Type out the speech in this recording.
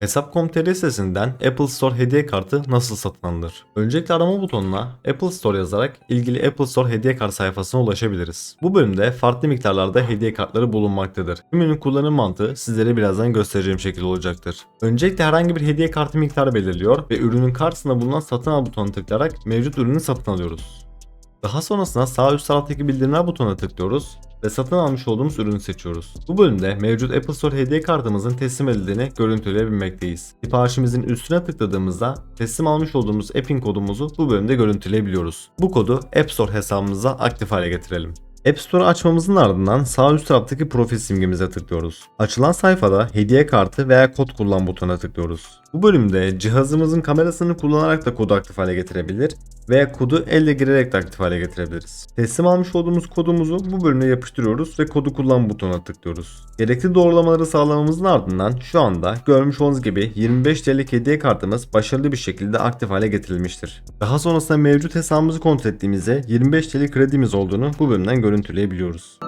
Hesap.com.tr sitesinden Apple Store hediye kartı nasıl satın alınır? Öncelikle arama butonuna Apple Store yazarak ilgili Apple Store hediye kart sayfasına ulaşabiliriz. Bu bölümde farklı miktarlarda hediye kartları bulunmaktadır. Tümünün kullanım mantığı sizlere birazdan göstereceğim şekilde olacaktır. Öncelikle herhangi bir hediye kartı miktarı belirliyor ve ürünün karşısında bulunan satın al butonuna tıklayarak mevcut ürünü satın alıyoruz. Daha sonrasında sağ üst taraftaki bildirimler butonuna tıklıyoruz ve satın almış olduğumuz ürünü seçiyoruz. Bu bölümde mevcut Apple Store hediye kartımızın teslim edildiğini görüntüleyebilmekteyiz. Siparişimizin üstüne tıkladığımızda teslim almış olduğumuz app'in kodumuzu bu bölümde görüntüleyebiliyoruz. Bu kodu App Store hesabımıza aktif hale getirelim. App Store'u açmamızın ardından sağ üst taraftaki profil simgemize tıklıyoruz. Açılan sayfada hediye kartı veya kod kullan butonuna tıklıyoruz. Bu bölümde cihazımızın kamerasını kullanarak da kodu aktif hale getirebilir veya kodu elle girerek de aktif hale getirebiliriz. Teslim almış olduğumuz kodumuzu bu bölüme yapıştırıyoruz ve kodu kullan butonuna tıklıyoruz. Gerekli doğrulamaları sağlamamızın ardından şu anda görmüş olduğunuz gibi 25 TL'lik hediye kartımız başarılı bir şekilde aktif hale getirilmiştir. Daha sonrasında mevcut hesabımızı kontrol ettiğimizde 25 TL kredimiz olduğunu bu bölümden görüntüleyebiliyoruz.